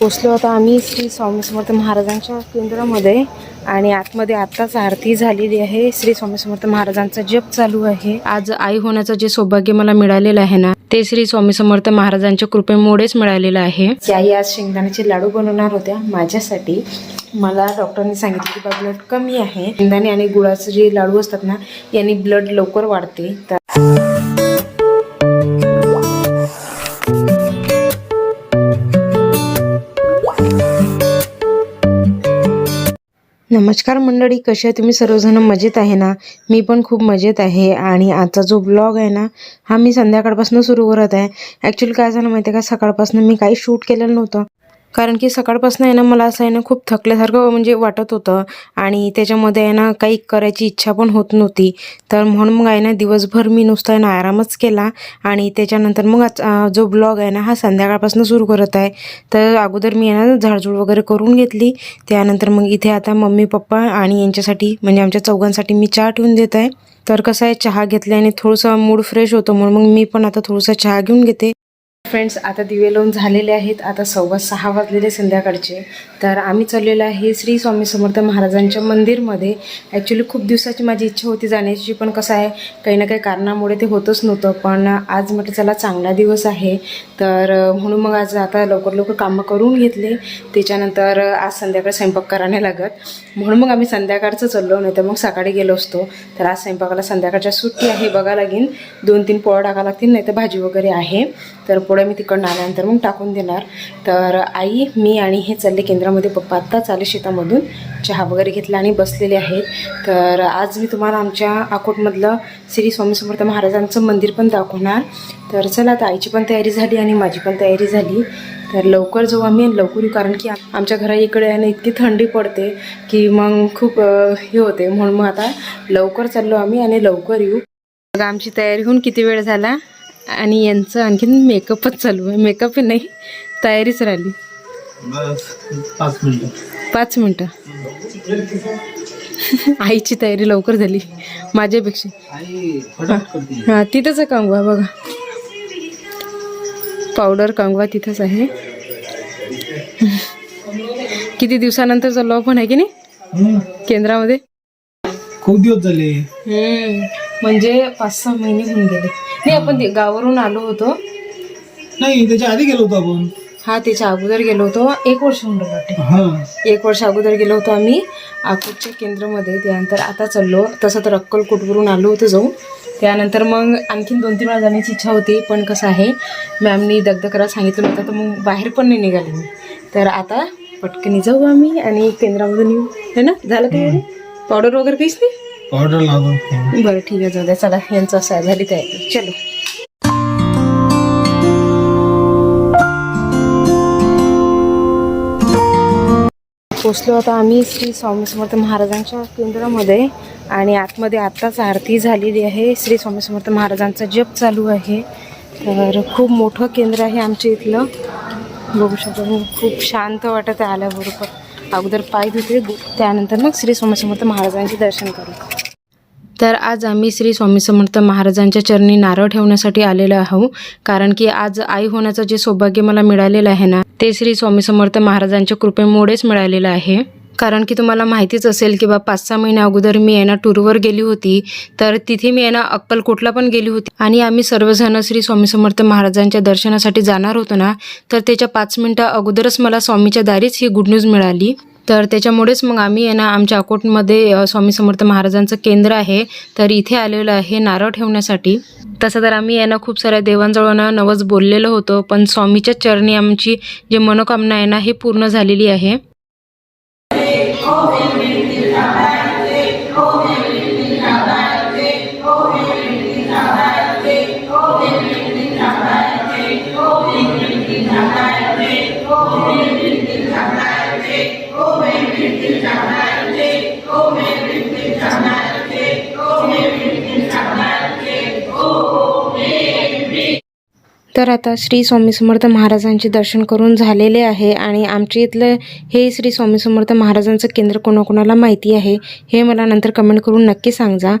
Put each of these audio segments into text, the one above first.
पोचलो आता आम्ही श्री स्वामी समर्थ महाराजांच्या केंद्रामध्ये आणि आतमध्ये आत्ताच आरती झालेली आहे. श्री स्वामी समर्थ महाराजांचा जप चालू आहे. आज आई होण्याचं जे सौभाग्य मला मिळालेलं आहे ना ते श्री स्वामी समर्थ महाराजांच्या कृपेमुळेच मिळालेलं आहे. आई आज शेंगदाण्याचे लाडू बनवणार होत्या. माझ्यासाठी मला डॉक्टरने सांगितलं की बा ब्लड कमी आहे. शेंगदाणे आणि गुळाचे जे लाडू असतात ना यांनी ब्लड लवकर वाढते. तर नमस्कार मंडळी कशा तुम्ही? सर्वजण मजेत आहे ना? मी पण खूप मजेत आहे. आणि आजचा जो ब्लॉग आहे ना हा मी संध्याकाळपासून सुरू करत आहे. ॲक्च्युली काय झालं माहिती आहे का? सकाळपासून मी काही शूट केलेलं नव्हतं. कारण की सकाळपासून आहे ना मला असं आहे ना खूप थकल्यासारखं म्हणजे वाटत होतं. आणि त्याच्यामध्ये आहे ना काही करायची इच्छा पण होत नव्हती. तर म्हणून मग आहे ना दिवसभर मी नुसता आहे ना आरामच केला. आणि त्याच्यानंतर मग आज, जो ब्लॉग आहे ना हा संध्याकाळपासून सुरू करत आहे. तर अगोदर मी आहे ना झाडझूड वगैरे करून घेतली. त्यानंतर मग इथे आता मम्मी पप्पा आणि यांच्यासाठी म्हणजे आमच्या चौघांसाठी मी चहा ठेवून देत आहे. तर कसं आहे चहा घेतल्याने थोडंसं मूड फ्रेश होतो म्हणून मग मी पण आता थोडंसं चहा घेऊन घेते. फ्रेंड्स आता दिवे लावून झालेले आहेत. आता सव्वा सहा वाजलेले संध्याकाळचे. तर आम्ही चाललेलो आहे श्री स्वामी समर्थ महाराजांच्या मंदिरमध्ये. ॲक्च्युली खूप दिवसाची माझी इच्छा होती जाण्याची पण कसं आहे काही ना काही कारणामुळे ते होतच नव्हतं. पण आज म्हटलं चला चांगला दिवस आहे. तर म्हणून मग आज आता लवकर लवकर कामं करून घेतले. त्याच्यानंतर आज संध्याकाळ स्वयंपाक करायला लागत. म्हणून मग आम्ही संध्याकाळचं चाललो नाही तर मग सकाळी गेलो असतो. तर आज स्वयंपाकाला संध्याकाळच्या सुट्टी आहे बघा लागेल दोन तीन पोळ्या टाका लागतील नाही तर भाजी वगैरे आहे. तर पोळ्या मी तिकडनं आल्यानंतर मग टाकून देणार. तर आई मी आणि हे चालले केंद्रामध्ये पप्पा. आत्ताच आले शेतामधून. चहा वगैरे घेतला आणि बसलेले आहेत. तर आज मी तुम्हाला आमच्या अकोटमधलं श्री स्वामी समर्थ महाराजांचं मंदिर पण दाखवणार. तर चला आता आईची पण तयारी झाली आणि माझी पण तयारी झाली. तर लवकर जाऊ आम्ही लवकर येऊ. कारण की आमच्या घरा इकडे आणि इतकी थंडी पडते की मग खूप हे होते. म्हणून मग आता लवकर चाललो आम्ही आणि लवकर येऊ. आमची तयारी होऊन किती वेळ झाला? आणि यांचं आणखीन मेकअपच चालू आहे. मेकअप नाही तयारीच राहिली. पाच मिनिटं. पाच मिनटं. आईची तयारी लवकर झाली माझ्यापेक्षा. हां तिथंच आहे कांगवा बघा. पावडर कांगवा तिथंच आहे. किती दिवसानंतर चाललो आपण आहे की नाही? केंद्रामध्ये? खूप दिवस झाले. म्हणजे पाच सहा महिने होऊन गेले. नाही आपण ते गावावरून आलो होतो. नाही त्याच्या आधी गेलो होतो आपण. हा त्याच्या अगोदर गेलो होतो. एक वर्ष होऊन गेलं वाटते. हा. एक वर्ष अगोदर गेलो होतो आम्ही. अकोटच्या केंद्रामध्ये. त्यानंतर आता चाललो. तसं तर अक्कलकोटवरून आलो होतो जाऊन. त्यानंतर मग आणखीन दोन तीन वेळा जाण्याची इच्छा होती पण कसं आहे मॅमनी दगदग करायला सांगितलं नव्हतं तर मग बाहेर पण नाही निघाले मी. तर आता पटकनी जाऊ आम्ही आणि केंद्रामधून येऊ. है ना? झालं काय पावडर वगैरे काहीच नाही? ऑर्डर लावतो बरं ठीक आहे जाऊ द्या. चला यांचं असं आहे, झाली तयारी. चलो. पोचलो आता आम्ही श्री स्वामी समर्थ महाराजांच्या केंद्रामध्ये आणि आतमध्ये आत्ताच आरती झालेली आहे. श्री स्वामी समर्थ महाराजांचा जप चालू आहे. तर खूप मोठं केंद्र आहे आमच्या इथलं. बघू शकतो खूप शांत वाटत आहे आल्याबरोबर. अगोदर पाय धुतले त्यानंतर मग श्री स्वामी समर्थ महाराजांचे दर्शन करू. तर आज आम्ही श्री स्वामी समर्थ महाराजांच्या चरणी नारळ ठेवण्यासाठी आलेलो आहोत. कारण की आज आई होण्याचं जे सौभाग्य मला मिळालेलं आहे ना ते श्री स्वामी समर्थ महाराजांच्या कृपेमुळेच मिळालेलं आहे. कारण की तुम्हाला माहितीच असेल की बा पाच सहा महिन्या अगोदर मी आहे ना टूरवर गेली होती. तर तिथे मी आहे ना अक्कलकोटला पण गेली होती. आणि आम्ही सर्वजण श्री स्वामी समर्थ महाराजांच्या दर्शनासाठी जाणार होतो ना तर त्याच्या पाच मिनटं अगोदरच मला स्वामीच्या दारीच ही गुड न्यूज मिळाली. तर त्याच्यामुळेच मग आम्ही आहे ना आमच्या अकोटमध्ये स्वामी समर्थ महाराजांचं केंद्र आहे. तर इथे आलेलं आहे नारळ ठेवण्यासाठी. तसं तर आम्ही यांना खूप साऱ्या देवांजवळ ना नवस बोललेलं होतं पण स्वामीच्या चरणी आमची जे मनोकामना आहे ना हे पूर्ण झालेली आहे. Oh, baby, you can't Amen. तर आता श्री स्वामी समर्थ महाराजांचे दर्शन करून झालेले आहे आणि आमच्या इथलं हे श्री स्वामी समर्थ महाराजांचं केंद्र कोणाकोणाला माहिती आहे हे मला नंतर कमेंट करून नक्की सांगा.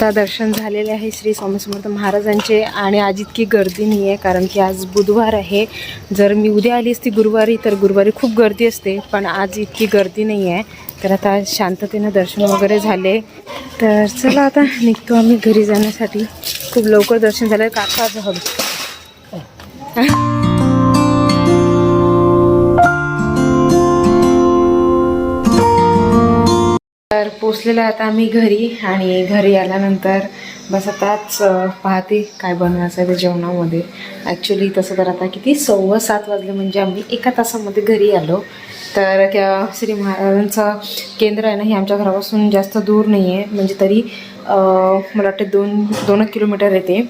आता दर्शन झालेले आहे श्री स्वामी समर्थ महाराजांचे आणि आज इतकी गर्दी नाही आहे कारण की आज बुधवार आहे. जर मी उद्या आली असती गुरुवारी तर गुरुवारी खूप गर्दी असते पण आज इतकी गर्दी नाही आहे. तर आता शांततेनं दर्शन वगैरे झाले. तर चला आता निघतो आम्ही घरी जाण्यासाठी. खूप लवकर दर्शन झालं. काका आज हळू. पोचलेलो आहे आता आम्ही घरी आणि घरी आल्यानंतर बस आताच पाहते काय बनवायचं आहे ते जेवणामध्ये. ॲक्च्युली तसं तर आता किती सव्वा सात वाजले म्हणजे आम्ही एका तासामध्ये घरी आलो. तर त्या श्री महाराजांचं केंद्र आहे ना हे आमच्या घरापासून जास्त दूर नाही आहे म्हणजे तरी मला वाटते दोन दोन किलोमीटर येते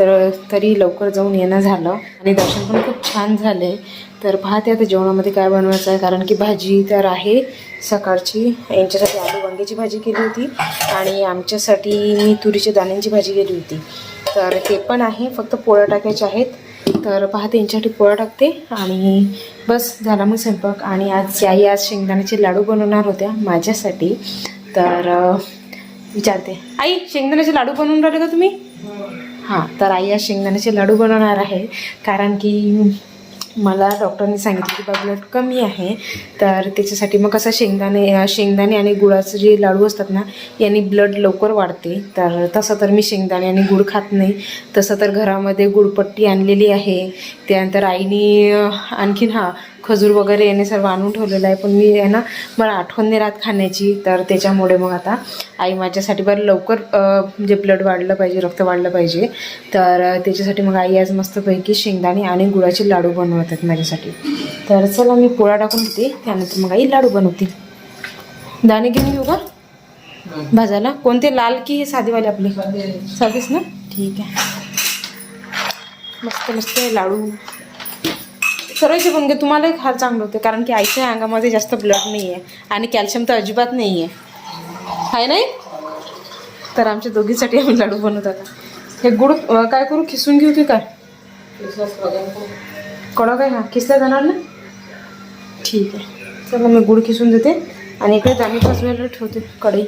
तर तरी लवकर जाऊन येणं झालं. आणि दर्शन पण खूप छान झाले. तर पाहते आता जेवणामध्ये काय बनवायचं आहे. कारण की भाजी तर आहे. सकाळची यांच्यासाठी आलू वांग्याची भाजी केली होती. आणि आमच्यासाठी मी तुरीच्या दाण्यांची भाजी केली होती. तर ते पण आहे. फक्त पोळ्या टाकायच्या आहेत. तर पाहते यांच्यासाठी पोळ्या टाकते. आणि बस झाला मग स्वयंपाक. आणि आज याही आज शेंगदाण्याचे लाडू बनवणार होत्या माझ्यासाठी. तर विचारते. आई शेंगदाण्याचे लाडू बनवून राहिले का तुम्ही? हां तर आई आज शेंगदाण्याचे लाडू बनवणार आहे. कारण की मला डॉक्टरने सांगितलं की बा ब्लड कमी आहे तर त्याच्यासाठी मग कसं शेंगदाणे शेंगदाणे आणि गुळाचं जे लाडू असतात ना यांनी ब्लड लवकर वाढते. तर तसं तर मी शेंगदाणे आणि गुळ खात नाही. तसं तर घरामध्ये गुळपट्टी आणलेली आहे. त्यानंतर आईने आणखीन हां खजूर वगैरे याने सर्व आणून ठेवलेलं आहे. पण मी आहे ना मला आठवण नाही राहत खाण्याची. तर त्याच्यामुळे मग आता आई माझ्यासाठी बरं लवकर म्हणजे ब्लड वाढलं पाहिजे रक्त वाढलं पाहिजे. तर त्याच्यासाठी मग आई आज मस्तपैकी शेंगदाणे आणि गुळाचे लाडू बनवत माझ्यासाठी. तर चला मी पोळा टाकून घेते त्यानंतर मग आई लाडू बनवते. दाणे घेऊन घेऊ का? भाजायला? कोणते? लाल की हे साधेवाले आपले? साधेच ना? ठीक आहे. मस्त मस्त लाडू सर्वचे पण तुम्हालाही फार चांगलं होते कारण की आईच्या अंगामध्ये जास्त ब्लड नाही आहे आणि कॅल्शियम तर अजिबात नाही आहे आहे नाही? तर आमच्या दोघीसाठी आम्ही लाडू बनवत आता. हे गुड काय करू? खिसून घेऊ की काय? कडक आहे हा. खिसला जाणार ना? ठीक आहे. चला मी गुड खिसून देते. आणि इकडे दाणे भाजवायला ठेवते कढई.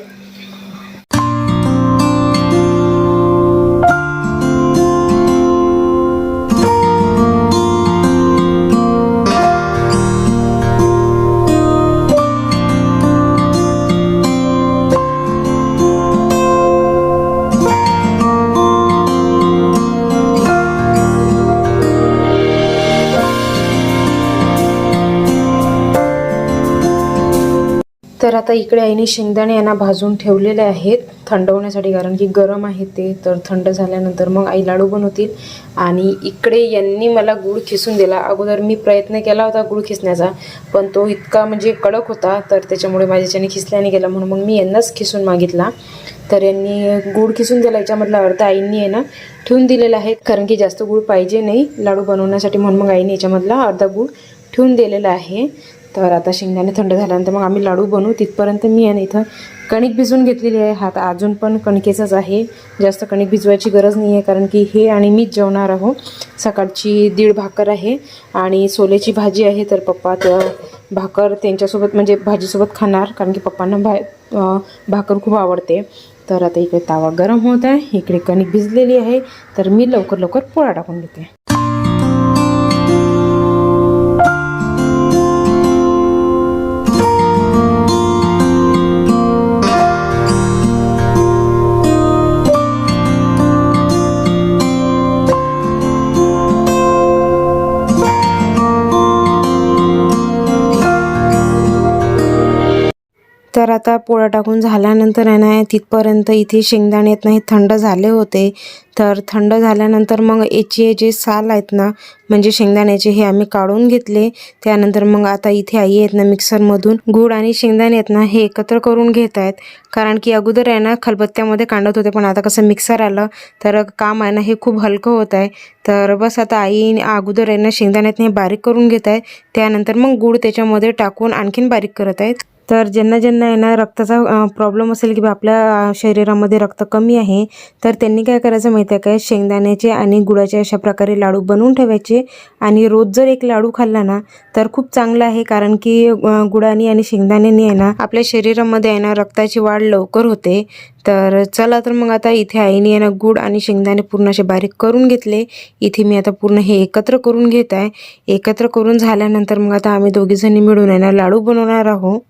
आता इकडे आईने शेंगदाणे यांना भाजून ठेवलेले आहेत थंड होण्यासाठी कारण की गरम आहे ते तर थंड झाल्यानंतर मग आई लाडू बनवतील. आणि इकडे यांनी मला गूळ खिसून दिला. अगोदर मी प्रयत्न केला होता गूळ खिसण्याचा पण तो इतका म्हणजे कडक होता तर त्याच्यामुळे माझ्याच्याने खिसल्याने गेला म्हणून मग मी यांनाच खिसून मागितला. तर यांनी गूळ खिसून दिला. याच्यामधला अर्धा आईंनी आहे ना ठेवून दिलेला आहे. कारण की जास्त गूळ पाहिजे नाही लाडू बनवण्यासाठी. म्हणून मग आईने याच्यामधला अर्धा गूळ ठेवून दिलेला आहे. तर आता शेंगदाणे थंड झाल्यानंतर मग आम्ही लाडू बनवू. तिथपर्यंत मी आहे ना इथं कणिक भिजवून घेतलेली आहे. हात अजून पण कणकेचाच आहे. जास्त कणिक भिजवायची गरज नाही आहे कारण की हे आणि मीच जेवणार आहोत. सकाळची दीड भाकर आहे आणि सोल्याची भाजी आहे तर पप्पा त्या भाकर त्यांच्यासोबत म्हणजे भाजीसोबत खाणार कारण की पप्पांना भा भाकर खूप आवडते. तर आता इकडे तावा गरम होत आहे. इकडे कणिक भिजलेली आहे. तर मी लवकर लवकर पोळा टाकून घेते. आता पोळा टाकून झाल्यानंतर आहे ना तिथपर्यंत इथे शेंगदाणे आहेत नाही हे थंड झाले होते. तर थंड झाल्यानंतर मग याचे जे साल आहेत ना म्हणजे शेंगदाण्याचे हे आम्ही काढून घेतले. त्यानंतर मग आता इथे आई आहेत ना मिक्सरमधून गूळ आणि शेंगदाणे आहेत ना हे एकत्र करून घेत आहेत. कारण की अगोदर आहे ना खलबत्त्यामध्ये कांडत होते पण आता कसं मिक्सर आलं तर काम आहे ना हे खूप हलकं होत आहे. तर बस आता आई अगोदर आहे ना शेंगदाण्यात हे बारीक करून घेत आहे त्यानंतर मग गूळ त्याच्यामध्ये टाकून आणखीन बारीक करत आहेत. तर ज्यांना ज्यांना आहे ना रक्ताचा प्रॉब्लेम असेल की बा आपल्या शरीरामध्ये रक्त कमी आहे तर त्यांनी काय करायचं माहिती आहे काय शेंगदाण्याचे आणि गुळाचे अशा प्रकारे लाडू बनवून ठेवायचे. आणि रोज जर एक लाडू खाल्ला ना तर खूप चांगलं आहे. कारण की गुळाने आणि शेंगदाण्याने आहे ना आपल्या शरीरामध्ये आहे ना रक्ताची वाढ लवकर होते. तर चला तर मग आता इथे आईने आहे ना गुळ आणि शेंगदाणे पूर्ण असे बारीक करून घेतले. इथे मी आता पूर्ण हे एकत्र करून घेत आहे. एकत्र करून झाल्यानंतर मग आता आम्ही दोघीजणी मिळून आहे ना लाडू बनवणार आहोत.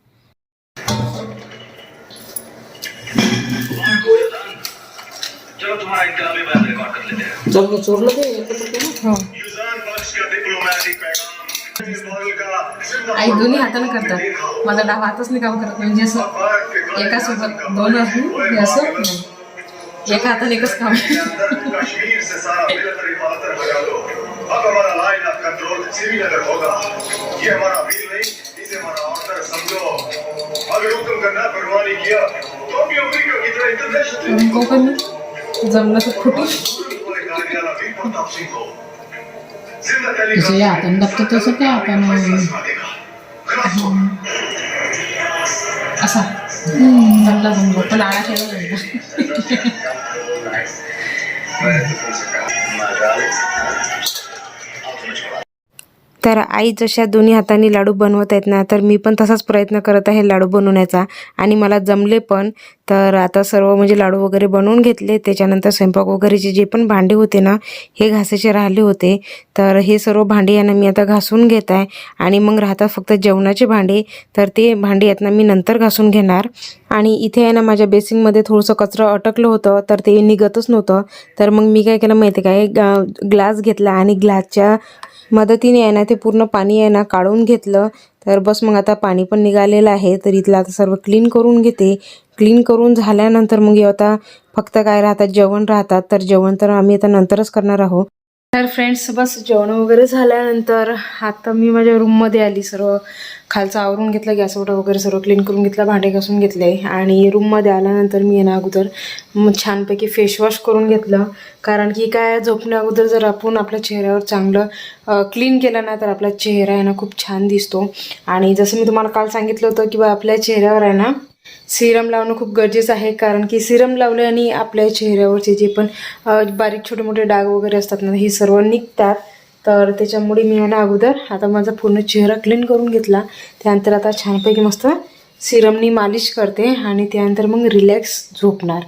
जब चोरलं ते आई दोन्ही हाताने करतात माझा डावा हातच नाही काम करत म्हणजे असं एका सोबत दोन असून हे असं नाही। एका हाताने एकच काम होगा। ये हमारा वीर नहीं इसे हमारा ऑर्डर समझो। अगर हुक्म करना परवानी किया। तो भी अमेरिका की तरह इंटरनेशनल म्हणून कोकण जमलं तर खुटी वाले कार्यालय वीर प्रताप सिंह को। जिंदा टैली तसं या आपण बघतो तसं काय आपण असा जमला जमलं पण आळा केला जमला तर आई जशा दोन्ही हातांनी लाडू बनवत आहेत ना तर मी पण तसाच प्रयत्न करत आहे लाडू बनवण्याचा. आणि मला जमले पण तर आता सर्व म्हणजे लाडू वगैरे बनवून घेतले. त्याच्यानंतर स्वयंपाक वगैरेचे जे पण भांडे होते ना हे घासायचे राहिले होते. तर हे सर्व भांडे यांना ना मी आता घासून घेत आहे. आणि मग राहतात फक्त जेवणाचे भांडे. तर ते भांडे यातनं मी नंतर घासून घेणार. आणि इथे आहे ना माझ्या बेसिनमध्ये थोडंसं कचरं अटकलं होतं तर ते निघतच नव्हतं. तर मग मी काय केलं माहिती आहे काय ग्लास घेतला आणि ग्लासच्या मदतीने आहे ना ते पूर्ण पाणी आहे ना काढून घेतलं. तर बस मग आता पाणी पण निघालेलं आहे. तर इथलं आता सर्व क्लीन करून घेते. क्लीन करून झाल्यानंतर मग आता फक्त काय राहतात जेवण राहतात. तर जेवण तर आम्ही आता नंतरच करणार आहोत. तर फ्रेंड्स बस जेवण वगैरे झाल्यानंतर आता मी माझ्या रूममध्ये आली. सर्व खालचं आवरून घेतलं गॅस ओटा वगैरे सर्व क्लीन करून घेतलं भांडे घासून घेतले. आणि रूममध्ये आल्यानंतर मी आहे ना अगोदर छानपैकी फेसवॉश करून घेतलं. कारण की काय झोपण्या अगोदर जर आपण आपल्या चेहऱ्यावर चांगलं क्लीन केलं ना तर आपला चेहरा आहे ना खूप छान दिसतो. आणि जसं मी तुम्हाला काल सांगितलं होतं की बा आपल्या चेहऱ्यावर आहे ना सिरम लावणं खूप गरजेचं आहे कारण की सिरम लावल्याने आपल्या चेहऱ्यावरचे जे पण बारीक छोटे मोठे डाग वगैरे असतात ना हे सर्व निघतात. तर त्याच्यामुळे मी आणि अगोदर आता माझा पूर्ण चेहरा क्लीन करून घेतला. त्यानंतर आता छानपैकी मस्त सिरमनी मालिश करते आणि त्यानंतर मग रिलॅक्स झोपणार.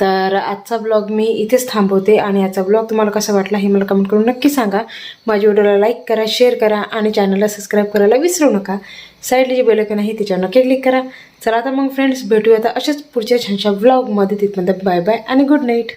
तर आजचा ब्लॉग मी इथेच थांबवते आणि आजचा ब्लॉग तुम्हाला कसा वाटला हे मला कमेंट करून नक्की सांगा. माझ्या व्हिडिओला लाईक करा शेअर करा आणि चॅनलला सबस्क्राईब करायला विसरू नका. साईडला जे बेलकन आहे त्याच्यावर नक्की क्लिक करा. चला आता मग फ्रेंड्स भेटूया आता अशाच पुढच्या छानशा ब्लॉगमध्ये तिथपर्यंत बाय बाय आणि गुड नाईट